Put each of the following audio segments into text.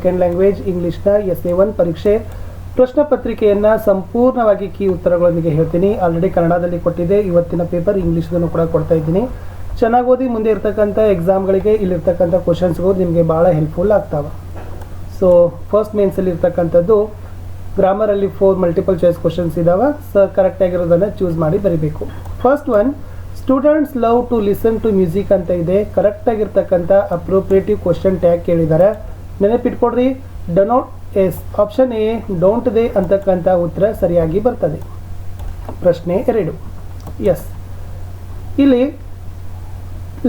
Second language ಇಂಗ್ಲಿಷ್ನ S A one ಪರೀಕ್ಷೆ ಪ್ರಶ್ನೆ ಪತ್ರಿಕೆಯನ್ನು ಸಂಪೂರ್ಣವಾಗಿ ಕೀ ಉತ್ತರಗಳೊಂದಿಗೆ ಹೇಳ್ತೀನಿ ಆಲ್ರೆಡಿ ಕನ್ನಡದಲ್ಲಿ ಕೊಟ್ಟಿದೆ ಇವತ್ತಿನ ಪೇಪರ್ ಇಂಗ್ಲೀಷ್ನೂ ಕೂಡ ಕೊಡ್ತಾ ಇದ್ದೀನಿ ಚೆನ್ನಾಗಿ ಓದಿ ಮುಂದೆ ಇರ್ತಕ್ಕಂಥ ಎಕ್ಸಾಮ್ಗಳಿಗೆ ಇಲ್ಲಿರ್ತಕ್ಕಂಥ ಕ್ವಶನ್ಸ್ಗೂ ನಿಮಗೆ ಭಾಳ ಹೆಲ್ಪ್ಫುಲ್ ಆಗ್ತಾವೆ ಸೊ ಫಸ್ಟ್ ಮೇನ್ಸಲ್ಲಿ ಇರ್ತಕ್ಕಂಥದ್ದು ಗ್ರಾಮರಲ್ಲಿ ಫೋರ್ ಮಲ್ಟಿಪಲ್ ಚಾಯ್ಸ್ ಕ್ವಶನ್ಸ್ ಇದ್ದಾವೆ ಸೊ ಆಗಿರೋದನ್ನು ಚೂಸ್ ಮಾಡಿ ಬರೀಬೇಕು first one students love to listen to music ಅಂತ ಇದೆ ಕರೆಕ್ಟ್ ಆಗಿರ್ತಕ್ಕಂಥ ಅಪ್ರೋಪ್ರಿಯೇಟಿವ್ ಕ್ವಶನ್ ಟ್ಯಾಗ್ ಕೇಳಿದ್ದಾರೆ ನೆನಪಿಟ್ಕೊಡ್ರಿ ಡನೋಟ್ is option A don't they ಅಂತಕ್ಕಂಥ ಉತ್ತರ ಸರಿಯಾಗಿ ಬರ್ತದೆ ಪ್ರಶ್ನೆ ಎರಡು ಎಸ್ ಇಲ್ಲಿ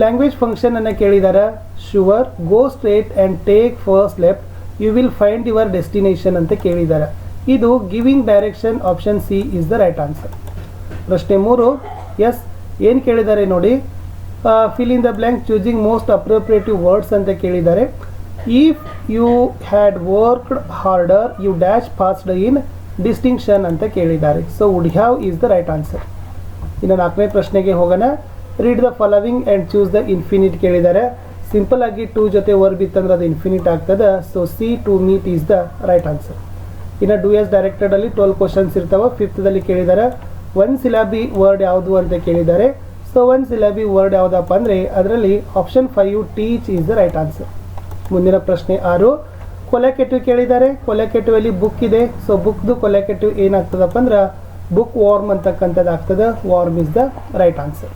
ಲ್ಯಾಂಗ್ವೇಜ್ ಫಂಕ್ಷನನ್ನು ಕೇಳಿದಾರ sure go straight and take first left you will find your destination ಅಂತ ಕೇಳಿದ್ದಾರೆ ಇದು giving direction option C is the right answer ಪ್ರಶ್ನೆ ಮೂರು ಎಸ್ ಏನು ಕೇಳಿದ್ದಾರೆ ನೋಡಿ fill in the blank choosing most appropriate words ಅಂತ ಕೇಳಿದ್ದಾರೆ if you had worked harder you dash passed in distinction ಅಂತ ಕೇಳಿದ್ದಾರೆ so would have is the right answer ಇನ್ನು ನಾಲ್ಕನೇ ಪ್ರಶ್ನೆಗೆ ಹೋಗೋಣ read the following and choose the infinitive ಕೇಳಿದ್ದಾರೆ simple ಆಗಿ ಟೂ ಜೊತೆ ವರ್ಬ್ ಇತ್ತಂದ್ರೆ ಅದು ಇನ್ಫಿನಿಟ್ ಆಗ್ತದೆ so C to meet is the right answer ಇನ್ನು ಡೂ ಎಸ್ ಡೈರೆಕ್ಟೆಡಲ್ಲಿ ಟ್ವೆಲ್ ಕ್ವಶನ್ಸ್ ಇರ್ತಾವೆ ಫಿಫ್ತ್ದಲ್ಲಿ ಕೇಳಿದ್ದಾರೆ ಒನ್ ಸಿಲಾಬಿ ವರ್ಡ್ ಯಾವುದು ಅಂತ ಕೇಳಿದ್ದಾರೆ ಸೊ ಒನ್ ಸಿಲಾಬಿ ವರ್ಡ್ ಯಾವುದಪ್ಪ ಅಂದರೆ ಅದರಲ್ಲಿ option five teach is the right answer ಮುಂದಿನ ಪ್ರಶ್ನೆ ಆರು ಕೊಲೆಕೆಟಿವ್ ಕೇಳಿದ್ದಾರೆ ಕೊಲೆಕೆಟಿವಲ್ಲಿ ಬುಕ್ ಇದೆ ಸೊ ಬುಕ್ದು ಕೊಲೆಕೆಟು ಏನಾಗ್ತದಪ್ಪ ಅಂದ್ರೆ ಬುಕ್ ವಾರ್ಮ್ ಅಂತಕ್ಕಂಥದ್ದು ಆಗ್ತದೆ warm is the right answer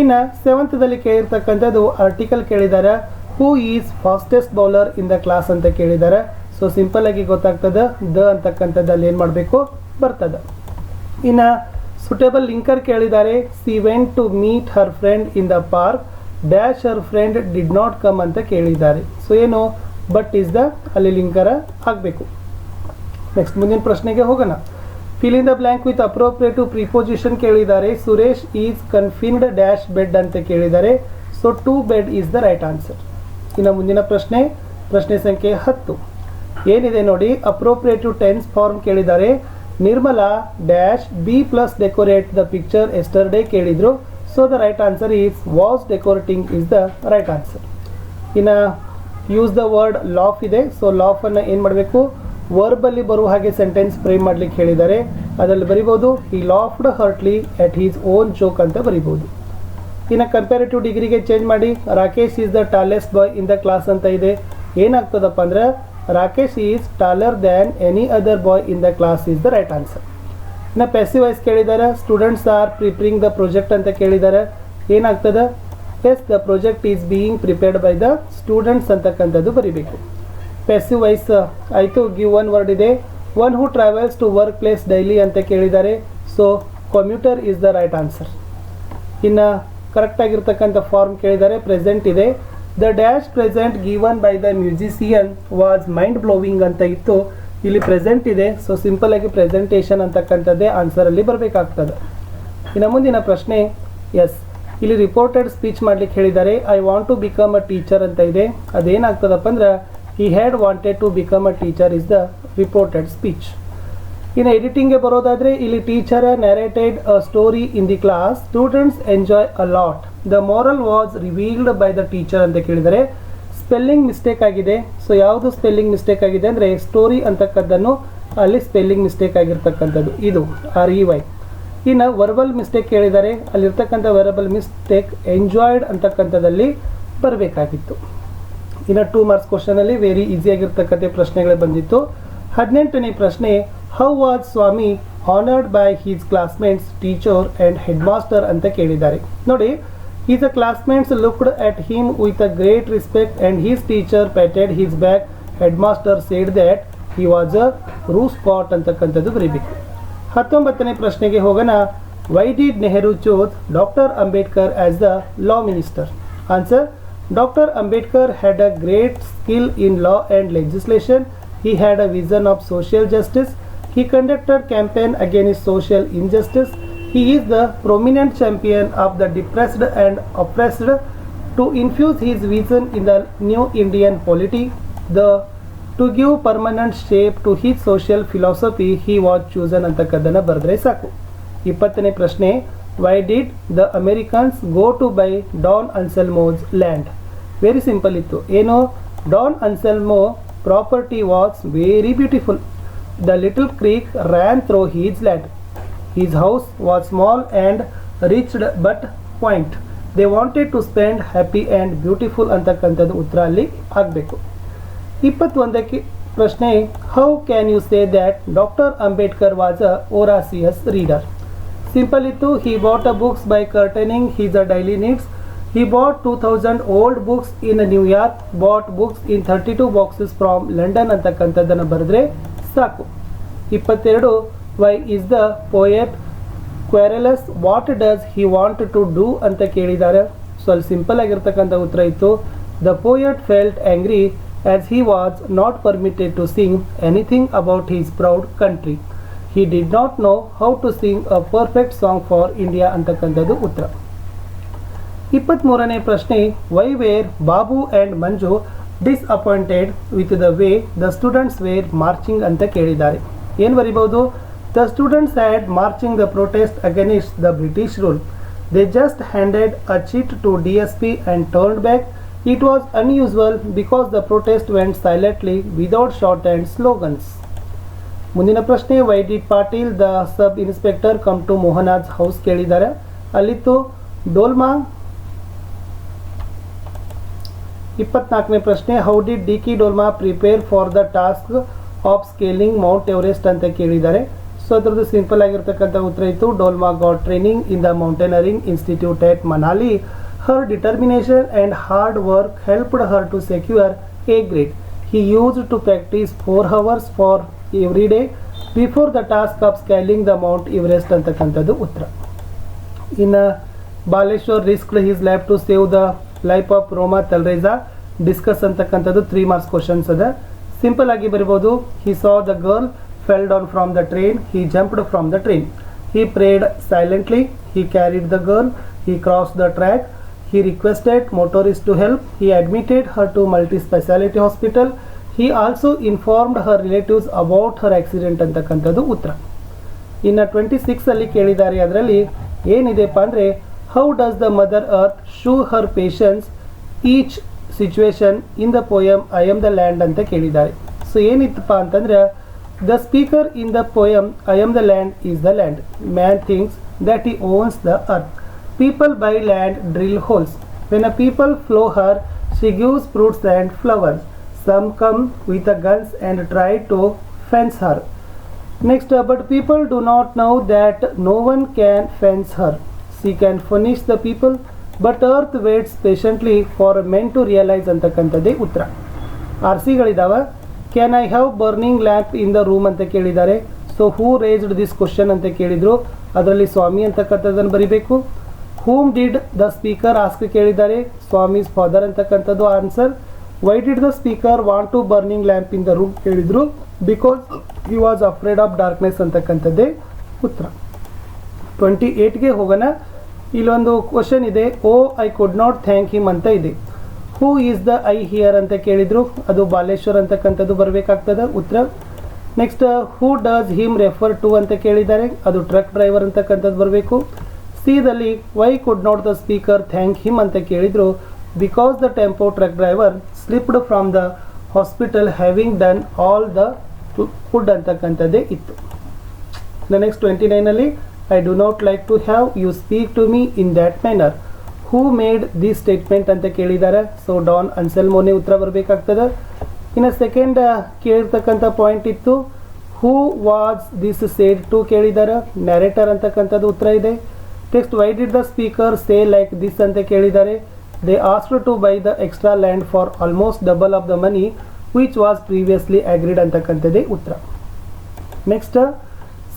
ಇನ್ನು ಸೆವೆಂತ್ದಲ್ಲಿ ಕೇಳಿರ್ತಕ್ಕಂಥದ್ದು ಆರ್ಟಿಕಲ್ ಕೇಳಿದ್ದಾರೆ who is fastest bowler in the class ಅಂತ ಕೇಳಿದ್ದಾರೆ ಸೊ ಸಿಂಪಲ್ ಆಗಿ ಗೊತ್ತಾಗ್ತದೆ ದ ಅಂತಕ್ಕಂಥದ್ದಲ್ಲಿ ಏನು ಮಾಡಬೇಕು ಬರ್ತದೆ ಇನ್ನು ಸುಟೇಬಲ್ ಲಿಂಕರ್ ಕೇಳಿದ್ದಾರೆ she went to meet her friend in the park dash our friend did not come ಅಂತ ಕೇಳಿದ್ದಾರೆ ಸೊ ಏನು ಬಟ್ ಇಸ್ ದ ಅಲ್ಲಿ ಲಿಂಕರ ಆಗಬೇಕು ನೆಕ್ಸ್ಟ್ ಮುಂದಿನ ಪ್ರಶ್ನೆಗೆ ಹೋಗೋಣ fill in the blank with to preposition ಕೇಳಿದ್ದಾರೆ Suresh is confined dash bed ಅಂತ ಕೇಳಿದ್ದಾರೆ so to bed is the right answer ಇನ್ನು ಮುಂದಿನ ಪ್ರಶ್ನೆ ಪ್ರಶ್ನೆ ಸಂಖ್ಯೆ ಹತ್ತು ಏನಿದೆ ನೋಡಿ ಅಪ್ರೋಪ್ರಿಯೇಟಿವ್ ಟೆನ್ಸ್ ಫಾರ್ಮ್ ಕೇಳಿದ್ದಾರೆ Nirmala dash be plus decorate the picture yesterday ಕೇಳಿದರು so the right answer is was decorating is the right answer ಇನ್ನು ಯೂಸ್ ದ ವರ್ಡ್ ಲಾಫ್ ಇದೆ ಸೊ ಲಾಫನ್ನು ಏನು ಮಾಡಬೇಕು ವರ್ಬಲ್ಲಿ ಬರುವ ಹಾಗೆ ಸೆಂಟೆನ್ಸ್ ಫ್ರೇಮ್ ಮಾಡಲಿಕ್ಕೆ ಹೇಳಿದ್ದಾರೆ ಅದರಲ್ಲಿ ಬರಿಬೋದು he laughed heartily at his own joke ಅಂತ ಬರಿಬೋದು ಇನ್ನು ಕಂಪೇರಿಟಿವ್ ಡಿಗ್ರಿಗೆ ಚೇಂಜ್ ಮಾಡಿ Rakesh is the tallest boy in the class ಅಂತ ಇದೆ ಏನಾಗ್ತದಪ್ಪ ಅಂದ್ರೆ Rakesh is taller than any other boy in the class is the right answer ಇನ್ನು ಪ್ಯಾಸಿವ್ ವೈಸ್ ಕೇಳಿದ್ದಾರೆ students are preparing the project ಅಂತ ಕೇಳಿದ್ದಾರೆ ಏನಾಗ್ತದೆ as the project is being prepared by the students ಅಂತಕ್ಕಂಥದ್ದು ಬರೀಬೇಕು ಪ್ಯಾಸಿವ್ ವೈಸ್ ಆಯಿತು give one word ಇದೆ one who travels to work place daily ಅಂತ ಕೇಳಿದ್ದಾರೆ so computer is the right answer ಇನ್ನು ಕರೆಕ್ಟಾಗಿರ್ತಕ್ಕಂಥ ಫಾರ್ಮ್ ಕೇಳಿದ್ದಾರೆ ಪ್ರೆಸೆಂಟ್ ಇದೆ the dash present given by the musician was mind blowing ಅಂತ ಇತ್ತು ಇಲ್ಲಿ ಪ್ರೆಸೆಂಟ್ ಇದೆ ಸೊ ಆಗಿ ಪ್ರೆಸೆಂಟೇಷನ್ ಅಂತಕ್ಕಂಥದ್ದೇ ಆನ್ಸರಲ್ಲಿ ಬರಬೇಕಾಗ್ತದೆ ಇನ್ನು ಮುಂದಿನ ಪ್ರಶ್ನೆ ಎಸ್ ಇಲ್ಲಿ ರಿಪೋರ್ಟೆಡ್ ಸ್ಪೀಚ್ ಮಾಡ್ಲಿಕ್ಕೆ ಹೇಳಿದ್ದಾರೆ I want to become a teacher ಅಂತ ಇದೆ ಅದೇನಾಗ್ತದಪ್ಪ ಅಂದ್ರೆ he had wanted to become a teacher is the reported speech ಇನ್ನು ಎಡಿಟಿಂಗ್ಗೆ ಬರೋದಾದರೆ ಇಲ್ಲಿ teacher narrated a story in the class students enjoy a lot the moral was revealed by the teacher ಅಂತ ಕೇಳಿದರೆ ಸ್ಪೆಲ್ಲಿಂಗ್ ಮಿಸ್ಟೇಕ್ ಆಗಿದೆ so ಯಾವುದು spelling mistake ಆಗಿದೆ ಅಂದರೆ ಸ್ಟೋರಿ ಅಂತಕ್ಕಂಥದ್ದನ್ನು ಅಲ್ಲಿ ಸ್ಪೆಲ್ಲಿಂಗ್ ಮಿಸ್ಟೇಕ್ ಆಗಿರ್ತಕ್ಕಂಥದ್ದು ಇದು ಆರ್ ಇ ವೈ ಇನ್ನು ವರ್ಬಲ್ ಮಿಸ್ಟೇಕ್ ಹೇಳಿದ್ದಾರೆ ಅಲ್ಲಿರ್ತಕ್ಕಂಥ ವರ್ಬಲ್ ಮಿಸ್ಟೇಕ್ ಎಂಜಾಯ್ಡ್ ಅಂತಕ್ಕಂಥದ್ದಲ್ಲಿ ಬರಬೇಕಾಗಿತ್ತು ಇನ್ನು ಟೂ ಮಾರ್ಕ್ಸ್ ಕ್ವಶನಲ್ಲಿ ವೆರಿ ಈಸಿಯಾಗಿರ್ತಕ್ಕಂಥ ಪ್ರಶ್ನೆಗಳು ಬಂದಿತ್ತು ಹದಿನೆಂಟನೇ ಪ್ರಶ್ನೆ how was Swami honoured by his classmates teacher and headmaster ಅಂತ ಕೇಳಿದ್ದಾರೆ ನೋಡಿ His classmates looked at him with a great respect and his teacher patted his back. Headmaster said that he was a true sport ಅಂತಕ್ಕಂಥದ್ದು ಬರೀಬೇಕು ಹತ್ತೊಂಬತ್ತನೇ ಪ್ರಶ್ನೆಗೆ ಹೋಗೋಣ why did Nehru chose doctor Ambedkar as the law minister answer doctor Ambedkar had a great skill in law and legislation he had a vision of social justice he conducted campaign against social injustice He is the prominent champion of the depressed and oppressed. To infuse his vision in the new Indian polity, the to give permanent shape to his social philosophy, he was chosen ಅಂತಕ್ಕದ್ದನ್ನು ಬರೆದ್ರೆ ಸಾಕು ಇಪ್ಪತ್ತನೇ ಪ್ರಶ್ನೆ why did the Americans go to buy Don Anselmo's land very simple ಇತ್ತು ಏನು Don Anselmo property was very beautiful. The little creek ran through his land. His house was small and reached but point. They wanted to spend happy and beautiful ಅಂತಕ್ಕಂಥದ್ದು ಉತ್ತರ ಅಲ್ಲಿ ಆಗಬೇಕು ಇಪ್ಪತ್ತೊಂದಕ್ಕೆ ಪ್ರಶ್ನೆ how can you say that doctor Ambedkar was a voracious reader simple ಇತ್ತು he bought a books by curtailing his a daily needs he bought two thousand old books in New York bought books in thirty two boxes from London ಅಂತಕ್ಕಂಥದ್ದನ್ನು ಬರೆದ್ರೆ ಸಾಕು ಇಪ್ಪತ್ತೆರಡು why is the poet quarrelsome what does he want to do ಅಂತ ಕೇಳಿದ್ದಾರೆ so ಅಲ್ಲಿ simple ಆಗಿರ್ತಕ್ಕಂಥ ಉತ್ತರ ಇತ್ತು the poet felt angry as he was not permitted to sing anything about his proud country he did not know how to sing a perfect song for India ಅಂತಕ್ಕಂಥದ್ದು ಉತ್ತರ ಇಪ್ಪತ್ತ್ಮೂರನೇ ಪ್ರಶ್ನೆ why were Babu and Manju disappointed with the way the students were marching ಅಂತ ಕೇಳಿದ್ದಾರೆ ಏನು ಬರಿಬೋದು The students had marching the protest against the British rule. They just handed a cheat to DSP and turned back. It was unusual because the protest went silently without shouts and slogans. ಮುಂದಿನ ಪ್ರಶ್ನೆ why did Patil the sub inspector come to Mohana's house ಕೇಳಿದ್ದಾರೆ ಅಲ್ಲಿತ್ತು ಡೋಲ್ಮಾ ಇಪ್ಪತ್ನಾಲ್ಕನೇ ಪ್ರಶ್ನೆ how did Dicky Dolma prepare for the task of scaling Mount Everest ಅಂತ ಕೇಳಿದ್ದಾರೆ so ಅದರದ್ದು simple ಆಗಿರ್ತಕ್ಕಂಥ ಉತ್ತರ ಇತ್ತು Dolma got training in the mountaineering institute at Manali her determination and hard work helped her to secure a great he used to practice four hours for every day before the task of scaling the Mount Everest ಅಂತಕ್ಕಂಥದ್ದು ಉತ್ತರ ಇನ್ನು Baleshwar risk his life to save the life of Roma ತಲ್ರೈಜಾ discuss ಅಂತಕ್ಕಂಥದ್ದು three marks questions ಅದ simple ಆಗಿ ಬರಿಬೋದು he saw the girl fell down from the train, he jumped from the train. He prayed silently, he carried the girl, he crossed the track, he requested motorist to help, he admitted her to multi specialty hospital, he also informed her relatives about her accident ಅಂತಕ್ಕಂಥದ್ದು ಉತ್ತರ ಇನ್ನು twenty ಸಿಕ್ಸಲ್ಲಿ ಕೇಳಿದ್ದಾರೆ ಅದರಲ್ಲಿ ಏನಿದೆಪ್ಪ ಅಂದರೆ how does the mother earth show her patience each situation in the poem I am the land ಅಂತ ಕೇಳಿದ್ದಾರೆ so ಏನಿತ್ತಪ್ಪ ಅಂತಂದರೆ The speaker in the poem I am the land is the land man things that he owns the earth people buy land drill holes when a people flow her she gives fruits and flowers some come with a guns and try to fence her Next, uh, but people do not know that no one can fence her. She can punish the people, but earth waits patiently for men to realize ಅಂತಕ್ಕಂಥದ್ದೇ ಉತ್ತರ R ಸಿಗಳಿದಾವ can I have burning lamp in the room ಅಂತ ಕೇಳಿದ್ದಾರೆ so who raised this question ಅಂತ ಕೇಳಿದರು ಅದರಲ್ಲಿ ಸ್ವಾಮಿ ಅಂತಕ್ಕಂಥದ್ದನ್ನು ಬರಿಬೇಕು whom did the speaker ask ಕೇಳಿದ್ದಾರೆ ಸ್ವಾಮೀಸ್ ಫಾದರ್ ಅಂತಕ್ಕಂಥದ್ದು answer why did the speaker want to burning lamp in the room ಕೇಳಿದರು because he was afraid of darkness ಅಂತಕ್ಕಂಥದ್ದೇ ಉತ್ತರ ಟ್ವೆಂಟಿ ಏಯ್ಟ್ಗೆ ಹೋಗೋಣ ಇಲ್ಲೊಂದು ಕ್ವಶನ್ ಇದೆ oh I could not thank him ಅಂತ ಇದೆ who is the I here ಅಂತ ಕೇಳಿದರು ಅದು ಬಾಲೇಶ್ವರ್ ಅಂತಕ್ಕಂಥದ್ದು ಬರಬೇಕಾಗ್ತದೆ ಉತ್ತರ next who does him refer to ಅಂತ ಕೇಳಿದ್ದಾರೆ ಅದು ಟ್ರಕ್ ಡ್ರೈವರ್ ಅಂತಕ್ಕಂಥದ್ದು ಬರಬೇಕು ಸಿದಲ್ಲಿ why could not the speaker thank him ಅಂತ ಕೇಳಿದರು because the tempo truck driver slipped from the hospital having done all the food ಅಂತಕ್ಕಂಥದ್ದೇ ಇತ್ತು next twenty ನೈನಲ್ಲಿ I do not like to have you speak to me in that manner who made the statement ಅಂತ ಕೇಳಿದ್ದಾರೆ so Don ಅನ್ಸೆಲ್ ಮೋನೆ ಉತ್ತರ ಬರಬೇಕಾಗ್ತದೆ ಇನ್ನು second ಕೇಳಿರ್ತಕ್ಕಂಥ point ಇತ್ತು who was this said to ಕೇಳಿದ್ದಾರೆ narrator ಅಂತಕ್ಕಂಥದ್ದು ಉತ್ತರ ಇದೆ next why did the speaker say like this ಅಂತ ಕೇಳಿದ್ದಾರೆ they asked to buy the extra land for almost double of the money which was previously agreed ಅಂತಕ್ಕಂಥದ್ದೇ ಉತ್ತರ next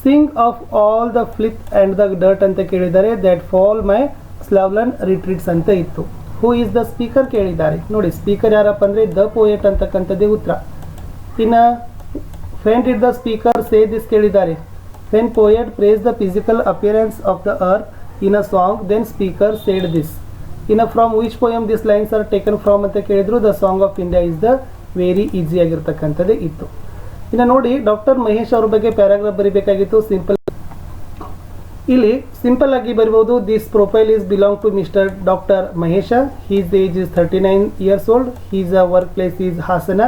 sing of all the flip and the dirt ಅಂತ ಕೇಳಿದ್ದಾರೆ that fall ಮೈ ಸ್ಲಾವ್ಲನ್ ರಿಟ್ರೀಟ್ಸ್ ಅಂತ ಇತ್ತು who is the speaker ಕೇಳಿದ್ದಾರೆ ನೋಡಿ speaker ಯಾರಪ್ಪ ಅಂದರೆ the poet ಅಂತಕ್ಕಂಥದ್ದೇ ಉತ್ತರ ಇನ್ನು ಫೆಂಟ್ it the speaker say this ಕೇಳಿದ್ದಾರೆ when poet praise the physical appearance of the earth in a song then speaker said this ಇನ್ನು from which poem this lines are taken from ಅಂತ ಕೇಳಿದ್ರು the song of India is the very easy ಆಗಿರ್ತಕ್ಕಂಥದ್ದೇ ಇತ್ತು ಇನ್ನು ನೋಡಿ doctor Mahesh ಅವ್ರ ಬಗ್ಗೆ paragraph ಬರೀಬೇಕಾಗಿತ್ತು ಸಿಂಪಲ್ ಇಲ್ಲಿ ಸಿಂಪಲ್ ಆಗಿ ಬರಿಬಹುದು this profile is belong to mister doctor Mahesha his age is thirty nine years old his a work place is Hassan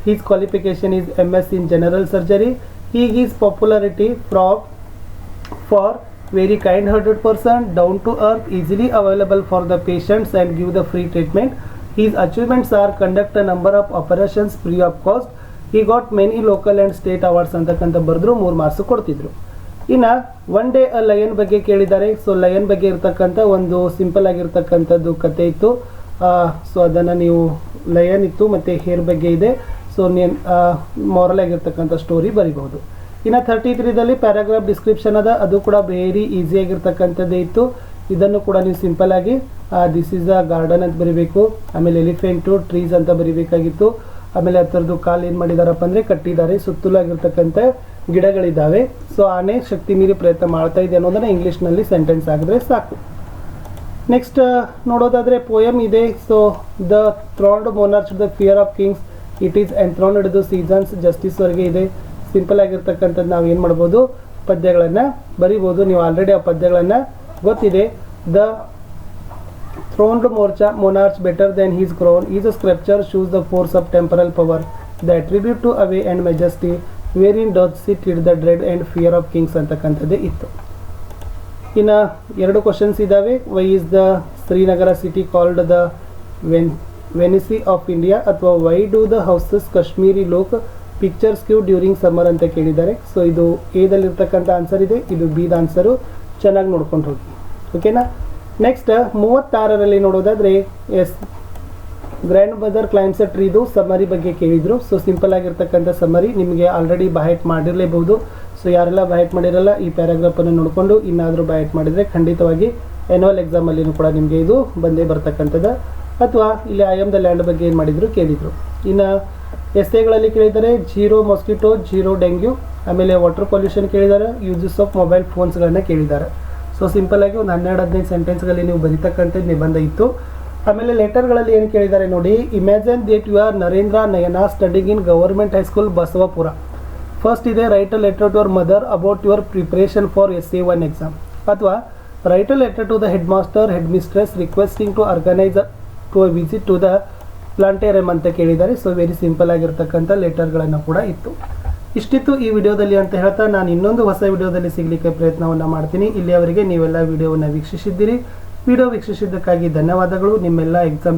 His qualification is MS in general surgery. He is popularity from for very kind-hearted person, down to earth, easily available for the patients and give the free treatment. His achievements are conduct a number of operations free of cost. He got many local and state awards ಅಂತಕ್ಕಂಥ ಬರೆದ್ರು ಮೂರು marks ಕೊಡ್ತಿದ್ರು ಇನ್ನು one day lion ಬಗ್ಗೆ ಕೇಳಿದ್ದಾರೆ so lion ಬಗ್ಗೆ ಇರತಕ್ಕಂಥ ಒಂದು ಸಿಂಪಲ್ ಆಗಿರ್ತಕ್ಕಂಥದ್ದು ಕತೆ ಇತ್ತು ಸೊ ಅದನ್ನು ನೀವು ಲಯನ್ ಇತ್ತು ಮತ್ತು ಹೇರ್ ಬಗ್ಗೆ ಇದೆ ಸೊ ನೇನ್ ಮಾರಲ್ ಆಗಿರ್ತಕ್ಕಂಥ ಸ್ಟೋರಿ ಬರೀಬಹುದು ಇನ್ನು ಥರ್ಟಿ ತ್ರೀದಲ್ಲಿ ಪ್ಯಾರಾಗ್ರಾಫ್ ಡಿಸ್ಕ್ರಿಪ್ಷನ್ ಅದ ಅದು ಕೂಡ ವೆರಿ ಆಗಿರ್ತಕ್ಕಂಥದ್ದೇ ಇತ್ತು ಇದನ್ನು ಕೂಡ ನೀವು ಸಿಂಪಲ್ ಆಗಿ ದಿಸ್ ಈಸ್ ಅ ಗಾರ್ಡನ್ ಅಂತ ಬರಿಬೇಕು ಆಮೇಲೆ ಎಲಿಫೆಂಟು ಟ್ರೀಸ್ ಅಂತ ಬರಿಬೇಕಾಗಿತ್ತು ಆಮೇಲೆ ಅದರದ್ದು ಕಾಲು ಏನು ಮಾಡಿದಾರಪ್ಪ ಅಂದ್ರೆ ಕಟ್ಟಿದ್ದಾರೆ ಸುತ್ತಲಾಗಿರ್ತಕ್ಕಂಥ ಗಿಡಗಳಿದ್ದಾವೆ ಸೊ ಆನೆ ಶಕ್ತಿ ಮೀರಿ ಪ್ರಯತ್ನ ಮಾಡ್ತಾ ಇದೆ ಇಂಗ್ಲಿಷ್ ನಲ್ಲಿ ಸೆಂಟೆನ್ಸ್ ಆಗಿದ್ರೆ ಸಾಕು ನೆಕ್ಸ್ಟ್ ನೋಡೋದಾದ್ರೆ ಪೋಯಮ್ ಇದೆ so the throned monarchs the fear of kings it is enthroned the seasons justice ವರ್ಗೆ ಇದೆ ಸಿಂಪಲ್ ಆಗಿರ್ತಕ್ಕಂಥದ್ದು ನಾವು ಏನು ಮಾಡ್ಬೋದು ಪದ್ಯಗಳನ್ನು ಬರಿಬೋದು ನೀವು ಆಲ್ರೆಡಿ ಆ ಪದ್ಯಗಳನ್ನು ಗೊತ್ತಿದೆ the Throne to Morcha, monarchs better than his crown, a scripture shows the force of temporal power, the attribute to away and majesty, wherein doth sit ಇಡ್ the dread and fear of ಅಂತಕ್ಕಂಥದ್ದೇ ಇತ್ತು ಇನ್ನು ಎರಡು questions ಇದ್ದಾವೆ why is the Srinagar city called the when Venice of India ಅಥವಾ why do the houses Kashmiri look picturesque during summer ಅಂತ ಕೇಳಿದ್ದಾರೆ so ಇದು ಎದಲ್ಲಿರ್ತಕ್ಕಂಥ answer ಇದೆ ಇದು ದ ಆನ್ಸರು ಚೆನ್ನಾಗಿ ನೋಡ್ಕೊಂಡು ಹೋಗಿ ಓಕೆನಾ ನೆಕ್ಸ್ಟ್ uh, ಮೂವತ್ತಾರರಲ್ಲಿ ನೋಡೋದಾದರೆ as grand mother climbs a ಟ್ರೀದು summary ಬಗ್ಗೆ ಕೇಳಿದರು ಸೊ ಸಿಂಪಲ್ ಆಗಿರ್ತಕ್ಕಂಥ ಸಮರಿ ನಿಮಗೆ ಆಲ್ರೆಡಿ ಬಯಟ್ ಮಾಡಿರಲೇಬಹುದು ಸೊ ಯಾರೆಲ್ಲ ಬಯಟ್ ಮಾಡಿರಲ್ಲ ಈ ಪ್ಯಾರಾಗ್ರಾಫನ್ನು ನೋಡಿಕೊಂಡು ಇನ್ನಾದರೂ ಬಯಟ್ ಮಾಡಿದರೆ ಖಂಡಿತವಾಗಿ ಎನ್ಯುವಲ್ ಎಕ್ಸಾಮಲ್ಲಿನೂ ಕೂಡ ನಿಮಗೆ ಇದು ಬಂದೇ ಬರ್ತಕ್ಕಂಥದ್ದು ಅಥವಾ ಇಲ್ಲಿ ಐ ದ ಲ್ಯಾಂಡ್ ಬಗ್ಗೆ ಏನು ಮಾಡಿದರು ಕೇಳಿದರು ಇನ್ನು ಎಸ್ಸೆಗಳಲ್ಲಿ ಕೇಳಿದರೆ ಜೀರೋ ಮೊಸ್ಕಿಟೋ ಜೀರೋ ಡೆಂಗ್ಯೂ ಆಮೇಲೆ ವಾಟರ್ ಪೊಲ್ಯೂಷನ್ ಕೇಳಿದ್ದಾರೆ ಯೂಸಸ್ ಆಫ್ ಮೊಬೈಲ್ ಫೋನ್ಸ್ಗಳನ್ನು ಕೇಳಿದ್ದಾರೆ ಸೊ ಆಗಿ ಒಂದು ಹನ್ನೆರಡು ಹದಿನೈದು ಸೆಂಟೆನ್ಸ್ಗಳಲ್ಲಿ ನೀವು ಬರೀತಕ್ಕಂಥ ನಿಬಂಧ ಇತ್ತು ಆಮೇಲೆ ಲೆಟರ್ಗಳಲ್ಲಿ ಏನು ಕೇಳಿದ್ದಾರೆ ನೋಡಿ imagine that you are Narendra Nayana studying in government high school Basavapura first ಇದೆ write a letter to our mother about your preparation for S A one exam ಅಥವಾ write a letter to the head master head mistress requesting to organise to a visit to the planetarium ಅಂತ ಕೇಳಿದ್ದಾರೆ so very simple ಆಗಿರ್ತಕ್ಕಂಥ ಲೆಟರ್ಗಳನ್ನು ಕೂಡ ಇತ್ತು ಇಷ್ಟಿತ್ತು ಈ ವಿಡಿಯೋದಲ್ಲಿ ಅಂತ ಹೇಳ್ತಾ ನಾನು ಇನ್ನೊಂದು ಹೊಸ ವಿಡಿಯೋದಲ್ಲಿ ಸಿಗಲಿಕ್ಕೆ ಪ್ರಯತ್ನವನ್ನು ಮಾಡ್ತೀನಿ ಇಲ್ಲಿಯವರೆಗೆ ನೀವೆಲ್ಲ ವಿಡಿಯೋವನ್ನು ವೀಕ್ಷಿಸಿದ್ದೀರಿ ವಿಡಿಯೋ ವೀಕ್ಷಿಸಿದ್ದಕ್ಕಾಗಿ ಧನ್ಯವಾದಗಳು ನಿಮ್ಮೆಲ್ಲ ಎಕ್ಸಾಮ್